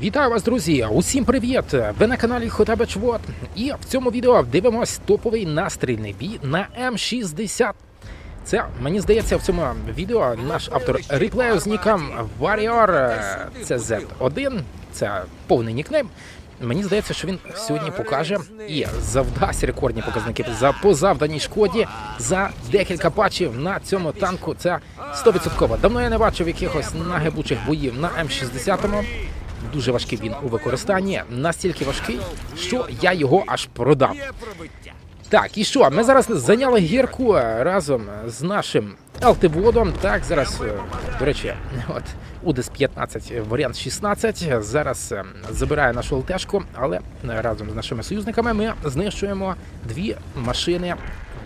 Вітаю вас, друзі! Усім привіт! Ви на каналі Хотабеч Вот. І в цьому відео дивимось топовий настрільний бій на М60. Це мені здається в цьому відео наш автор реплею з ніком Warrior е, CZ1. Це повний нікнейм. Мені здається, що він сьогодні покаже і завдасть рекордні показники за по завданій шкоді за декілька патчів на цьому танку. Це 100%. Давно я не бачив якихось нагибучих боїв на М60. Дуже важкий він у використанні, настільки важкий, що я його аж продав. Так, і що? Ми зараз зайняли гірку е, разом з нашим ЛТВодом. Так, зараз, е, до речі, от УДС 15, варіант 16. Зараз е, забирає нашу ЛТшку, але разом з нашими союзниками ми знищуємо дві машини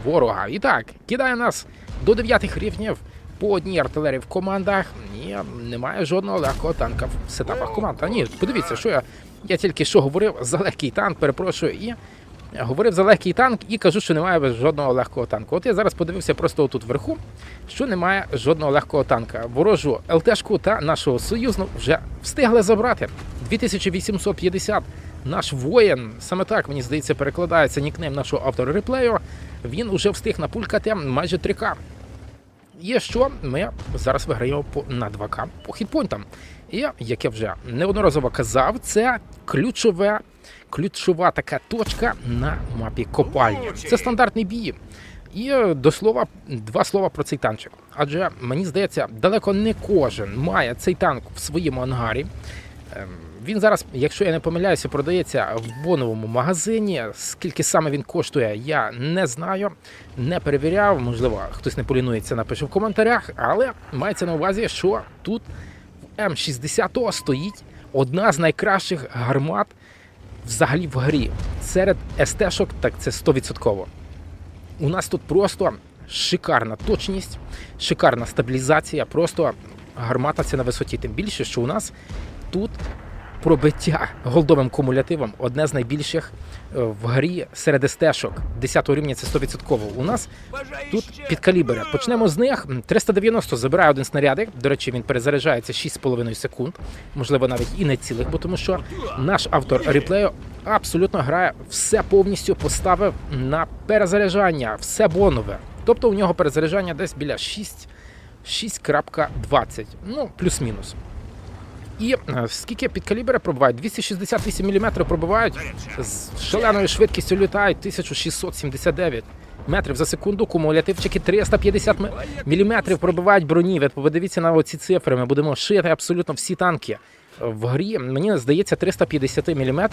ворога. І так, кидає нас до 9 рівнів по одній артилерії в командах. І немає жодного легкого танка в сетапах команд. А ні, подивіться, що я, я тільки що говорив за легкий танк, перепрошую, і говорив за легкий танк і кажу, що немає жодного легкого танку. От я зараз подивився просто отут вверху, що немає жодного легкого танка. Ворожу ЛТшку та нашого союзну вже встигли забрати. 2850. Наш воїн, саме так мені здається, перекладається нікнейм нашого автора реплею. Він уже встиг напулькати майже 3К. Є що ми зараз виграємо по на 2К по хітпойнтам. І як я вже неодноразово казав, це ключове, ключова така точка на мапі копальні. Це стандартний бій. І е, до слова, два слова про цей танчик. Адже мені здається, далеко не кожен має цей танк в своєму ангарі. Ем, Він зараз, якщо я не помиляюся, продається в боновому магазині. Скільки саме він коштує, я не знаю, не перевіряв. Можливо, хтось не полінується, напише в коментарях. Але мається на увазі, що тут в М60 стоїть одна з найкращих гармат взагалі в грі. Серед СТ-шок, так це 100%. У нас тут просто шикарна точність, шикарна стабілізація. Просто гармата це на висоті. Тим більше, що у нас тут пробиття голдовим кумулятивом одне з найбільших е, в грі серед СТ-шок. 10 рівня це 100%. У нас тут під калібри. Почнемо з них. 390 забирає один снарядик. До речі, він перезаряджається 6,5 секунд, можливо, навіть і не цілих, бо тому що наш автор реплею абсолютно грає все повністю поставив на перезаряджання, все бонове. Тобто у нього перезаряджання десь біля 6, 6.20, ну плюс-мінус. І е, скільки під калібри пробивають? 268 мм пробивають з шаленою швидкістю літають 1679 метрів за секунду. Кумулятивчики 350 мм пробивають броні. Ви подивіться на оці цифри. Ми будемо шити абсолютно всі танки. В грі мені здається 350 мм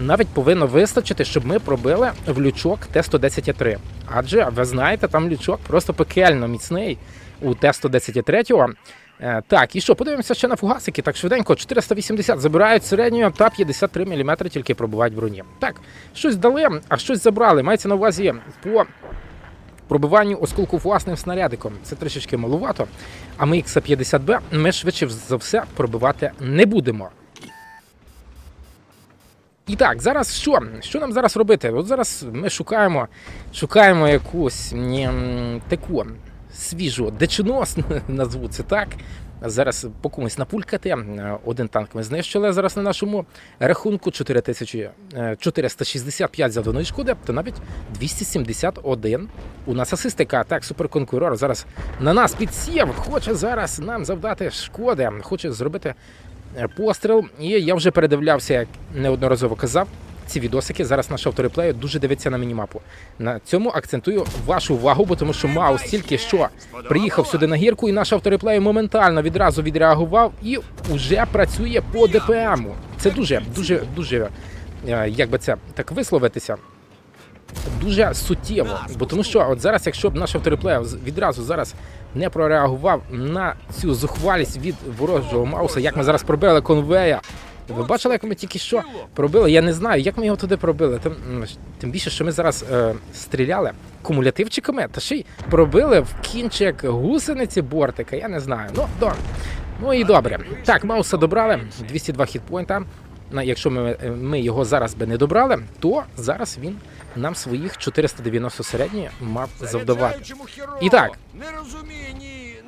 навіть повинно вистачити, щоб ми пробили в лючок Т-110-3. Адже ви знаєте, там лючок просто пекельно міцний у Т-110-3. Е, Так, і що, подивимося ще на фугасики. Так швиденько, 480 забирають середньою та 53 мм тільки пробивають броні. Так, щось дали, а щось забрали. Мається на увазі по пробиванню осколку фугасним снарядиком. Це трішечки малувато. А ми Х-50Б ми швидше за все пробивати не будемо. І так, зараз що? Що нам зараз робити? От зараз ми шукаємо, шукаємо якусь м, таку свіжу дичину, назву це так. Зараз по комусь напулькати. Один танк ми знищили зараз на нашому рахунку 4465 завданої шкоди, то навіть 271 у нас асистика. Так, суперконкурор зараз на нас підсів, хоче зараз нам завдати шкоди, хоче зробити е, постріл. І я вже передивлявся, як неодноразово казав. Ці відосики зараз наш автореплею дуже дивиться на мінімапу. На цьому акцентую вашу увагу, бо тому що Маус тільки що приїхав сюди на гірку, і наш автореплею моментально відразу відреагував і вже працює по ДПМу. Це дуже, дуже, дуже, е, як би це так висловитися. Дуже суттєво, бо тому що от зараз, якщо б наш автореплеєр відразу зараз не прореагував на цю зухвалість від ворожого мауса, як ми зараз пробили конвея. Ви бачили, як ми тільки що пробили? Я не знаю, як ми його туди пробили. Тим, тим більше, що ми зараз е, стріляли кумулятивчиками, та ще й пробили в кінчик гусениці бортика. Я не знаю. Ну, до. ну і добре. Так, Мауса добрали, 202 хітпойнта. Якщо ми, е, ми його зараз би не добрали, то зараз він нам своїх 490 середні мав завдавати. І так.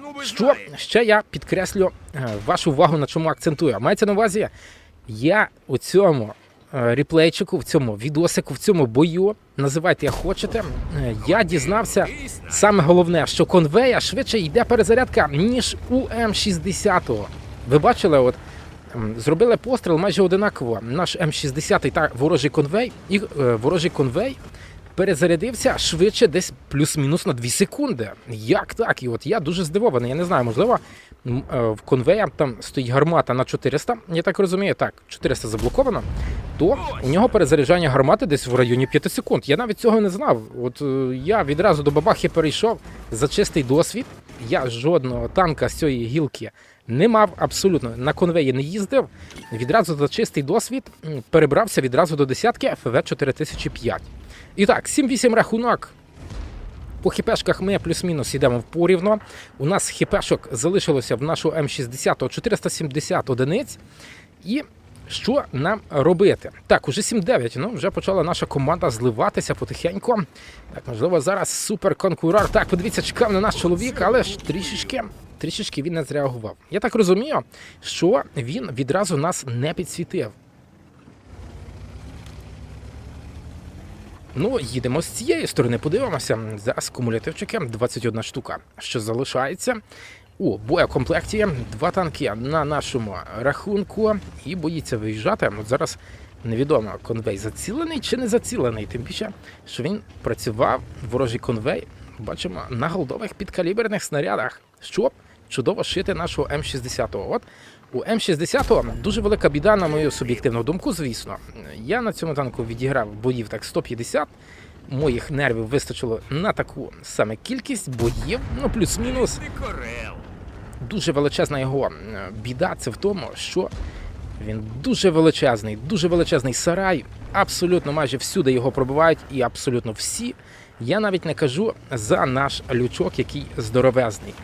Ну Що ще я підкреслю е, вашу увагу на чому акцентую. Мається на увазі, Я у цьому е, ріплейчику, в цьому відосику, в цьому бою, називайте як хочете, е, я дізнався саме головне, що конвея швидше йде перезарядка, ніж у М60. Ви бачили, от зробили постріл майже одинаково. Наш М60 та ворожий конвей, і е, ворожий конвей перезарядився швидше, десь плюс-мінус на 2 секунди. Як так? І от я дуже здивований. Я не знаю, можливо, е, в конвея там стоїть гармата на 400, я так розумію, так, 400 заблоковано, то у нього перезаряджання гармати десь в районі 5 секунд. Я навіть цього не знав. От е, я відразу до бабахи перейшов за чистий досвід. Я жодного танка з цієї гілки не мав абсолютно. На конвеї не їздив. Відразу за чистий досвід перебрався відразу до десятки ФВ 4005. І так, 7-8 рахунок. По хіпешках ми плюс-мінус йдемо в порівно. У нас хіпешок залишилося в нашого М60 470 одиниць. І що нам робити? Так, уже 7-9. Ну, вже почала наша команда зливатися потихеньку. Так, можливо, зараз суперконкурор. Так, подивіться, чекав на наш чоловік, але ж трішечки, трішечки він не зреагував. Я так розумію, що він відразу нас не підсвітив. Ну, їдемо з цієї сторони, подивимося. Зараз кумулятивчики 21 штука, що залишається. У боєкомплекті два танки на нашому рахунку і боїться виїжджати. От зараз невідомо, конвей зацілений чи не зацілений. Тим більше, що він працював ворожий конвей. Бачимо на голдових підкаліберних снарядах, щоб чудово шити нашого М60. От у М60 дуже велика біда, на мою суб'єктивну думку, звісно. Я на цьому танку відіграв боїв так 150. Моїх нервів вистачило на таку саме кількість боїв, ну плюс-мінус. Дуже величезна його е, біда це в тому, що він дуже величезний, дуже величезний сарай. Абсолютно майже всюди його пробивають, і абсолютно всі. Я навіть не кажу за наш лючок, який здоровезний.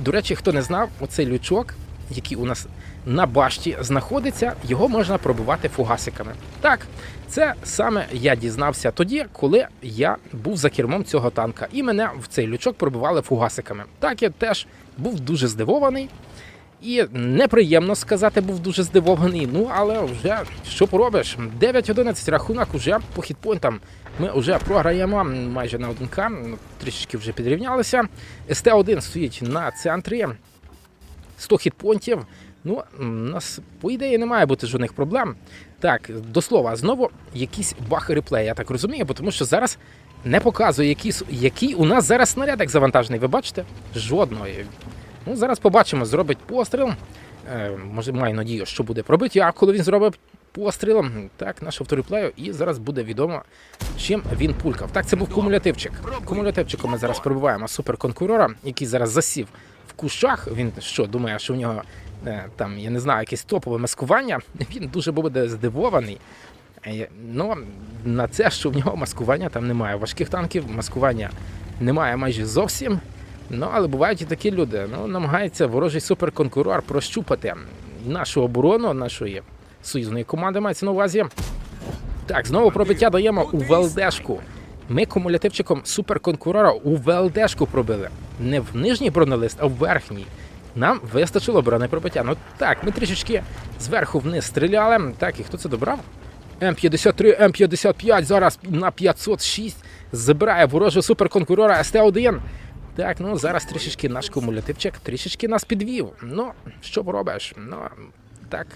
До речі, хто не знав, оцей лючок, який у нас на башті знаходиться, його можна пробивати фугасиками. Так, це саме я дізнався тоді, коли я був за кермом цього танка, і мене в цей лючок пробивали фугасиками. Так, я теж був дуже здивований. І неприємно сказати, був дуже здивований. Ну, але вже що поробиш? 9-11 рахунок уже по хітпойнтам. Ми вже програємо майже на 1К, ну, трішечки вже підрівнялися. СТ-1 стоїть на центрі. 100 хітпонтів. Ну, у нас, по ідеї, не має бути жодних проблем. Так, до слова, знову якийсь баг реплей, я так розумію, бо тому що зараз не показує, який, який у нас зараз снарядик завантажений. Ви бачите? Жодної. Ну, зараз побачимо, зробить постріл. Е, може, маю надію, що буде пробиття, коли він зробить постріл. Так, наш автореплею, і зараз буде відомо, чим він пулькав. Так, це був кумулятивчик. Кумулятивчиком ми зараз пробиваємо суперконкурора, який зараз засів кущах. Він що, думає, що в нього е, там, я не знаю, якесь топове маскування. Він дуже буде здивований. Е, Ну, на це, що в нього маскування там немає. Важких танків маскування немає майже зовсім. Ну, але бувають і такі люди. Ну, намагається ворожий суперконкурор прощупати нашу оборону, нашої союзної команди мається на увазі. Так, знову пробиття даємо у ВЛДшку. Ми кумулятивчиком суперконкурора у ВЛДшку пробили. Не в нижній бронелист, а в верхній. Нам вистачило бронепробиття. Ну так, ми трішечки зверху вниз стріляли. Так, і хто це добрав? М53, М55 зараз на 506 забирає ворожого суперконкурора СТ-1. Так, ну зараз трішечки наш кумулятивчик трішечки нас підвів. Ну, що поробиш? Ну, так,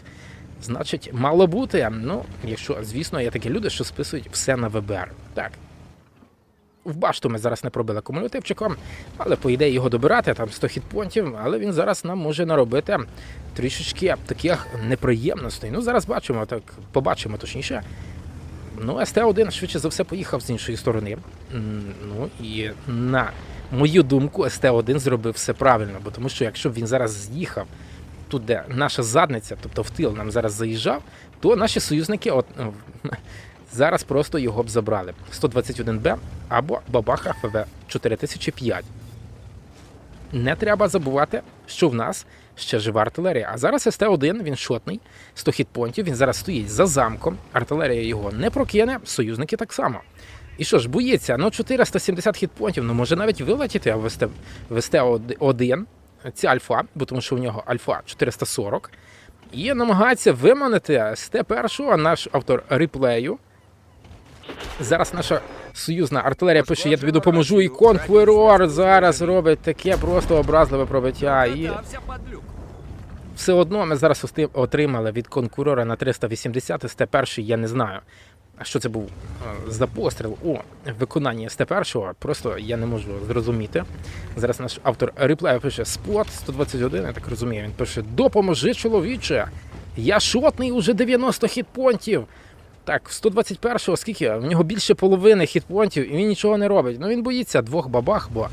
значить, мало бути. Ну, якщо, звісно, є такі люди, що списують все на ВБР. Так. В башту ми зараз не пробили кумулятивчиком, але по ідеї його добирати, там 100 хітпонтів, але він зараз нам може наробити трішечки таких неприємностей. Ну, зараз бачимо, так побачимо точніше. Ну, СТ-1 швидше за все поїхав з іншої сторони. Ну і на мою думку, СТ-1 зробив все правильно, бо тому що якщо він зараз з'їхав тут, де наша задниця, тобто в тил нам зараз заїжджав, то наші союзники от, е, зараз просто його б забрали. 121Б або Бабаха ФВ 4005. Не треба забувати, що в нас ще жива артилерія. А зараз СТ-1, він шотний, 100 хітпонтів, він зараз стоїть за замком, артилерія його не прокине, союзники так само. І що ж, боїться, ну 470 хітпонтів, ну може навіть вилетіти в СТ, в СТ-1, це альфа, бо тому що у нього альфа 440. і намагається виманити з Т-1 наш автор реплею. Зараз наша союзна артилерія пише, я тобі допоможу. І конкурор зараз робить таке просто образливе пробиття. І все одно ми зараз отримали від конкурора на 380 СТ-1, я не знаю. А що це був за постріл у виконанні СТ-1, просто я не можу зрозуміти. Зараз наш автор реплею пише спот 121, я так розумію. Він пише: Допоможи, чоловіче! Я шотний уже 90 хітпонтів. Так, в 121-го скільки? В нього більше половини хітпонтів, і він нічого не робить. Ну він боїться двох бабах, бо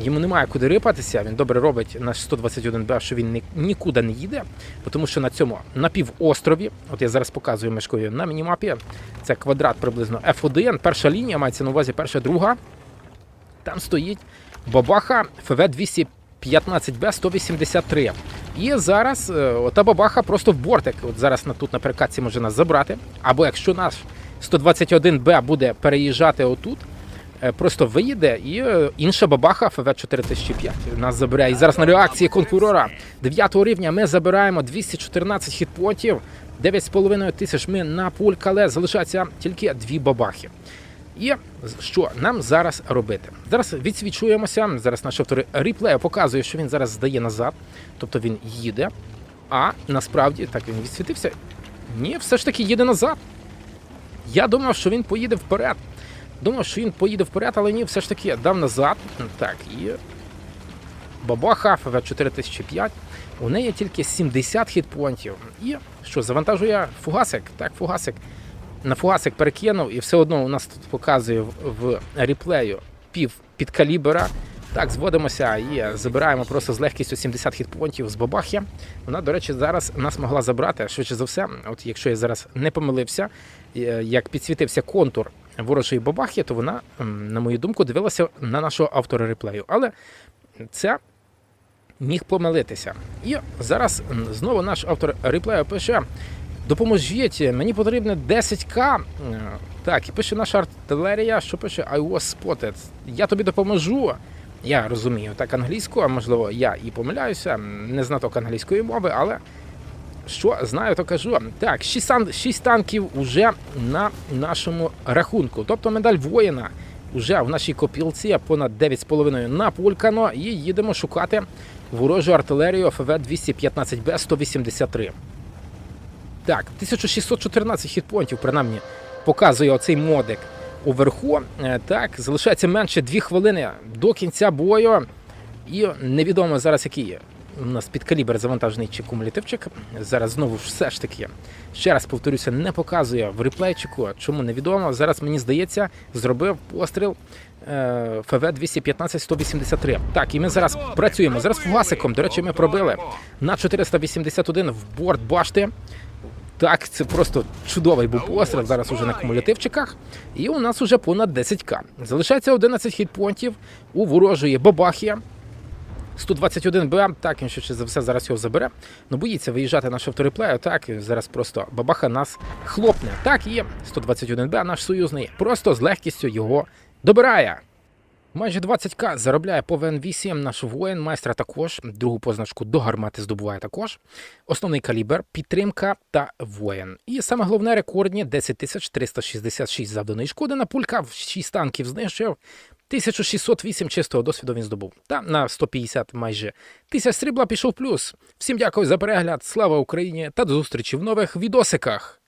йому немає куди рипатися. Він добре робить наш 121Б, що він нікуди не їде, тому що на цьому напівострові, от я зараз показую мешкою на мінімапі, це квадрат приблизно F1, перша лінія, мається на увазі перша, друга. Там стоїть бабаха ФВ 215Б 183. І зараз е, ота бабаха просто в бортик. От зараз тут на перекатці може нас забрати. Або якщо наш 121Б буде переїжджати отут, е, просто виїде, і е, інша бабаха ФВ 4005 нас забере. І зараз на реакції конкурора 9 рівня ми забираємо 214 хітпотів, 9,5 тисяч ми на пулькале. Залишається тільки дві бабахи. І що нам зараз робити? Зараз відсвічуємося. Зараз наш автор реплею показує, що він зараз здає назад, тобто він їде. А насправді так він відсвітився. Ні, все ж таки їде назад. Я думав, що він поїде вперед. Думав, що він поїде вперед, але ні, все ж таки дав назад. Так, і бабаха ФВ 4005. У неї тільки 70 хітпонтів. І що, завантажує фугасик? Так, фугасик на фугасик перекинув, і все одно у нас тут показує в, реплею пів підкалібера. Так, зводимося і забираємо просто з легкістю 70 хітпонтів з бабахи. Вона, до речі, зараз нас могла забрати швидше за все. От якщо я зараз не помилився, е, як підсвітився контур ворожої бабахи, то вона, на мою думку, дивилася на нашого автора реплею. Але це міг помилитися. І зараз знову наш автор реплею пише: допоможіть, мені потрібно 10к. Е, Так, і пише наша артилерія, що пише I was spotted. Я тобі допоможу. Я розумію так англійську, а можливо, я і помиляюся, не знаток англійської мови, але що знаю, то кажу. Так, 6, тан- 6 танків уже на нашому рахунку. Тобто медаль воїна вже в нашій копілці понад 9,5 напулькано і їдемо шукати ворожу артилерію ФВ 215Б 183. Так, 1614 хітпонтів, принаймні, показує оцей модик уверху. Е, Так, залишається менше 2 хвилини до кінця бою. І невідомо зараз, який є. У нас під калібр завантажений чи кумулятивчик. Зараз знову все ж таки, ще раз повторюся, не показує в реплейчику. Чому невідомо. Зараз мені здається, зробив постріл е, ФВ 215 183. Так, і ми зараз працюємо. Зараз фугасиком. До речі, ми пробили на 481 в борт башти. Так, це просто чудовий був постріл. Зараз уже на кумулятивчиках. І у нас уже понад 10к. Залишається 11 хітпонтів у ворожої бабахи. 121Б, так, він ще за все зараз його забере. Ну боїться виїжджати наш автореплею, так, зараз просто бабаха нас хлопне. Так, і 121Б, наш союзний, просто з легкістю його добирає. Майже 20к заробляє по ВН8 наш воїн, майстра також. Другу позначку до гармати здобуває також. Основний калібр, підтримка та воїн. І саме головне рекордні 10366 завданої шкоди на пулька, 6 танків знищив. 1608 чистого досвіду він здобув. Та на 150 майже тисяч срібла пішов плюс. Всім дякую за перегляд. Слава Україні та до зустрічі в нових відосиках.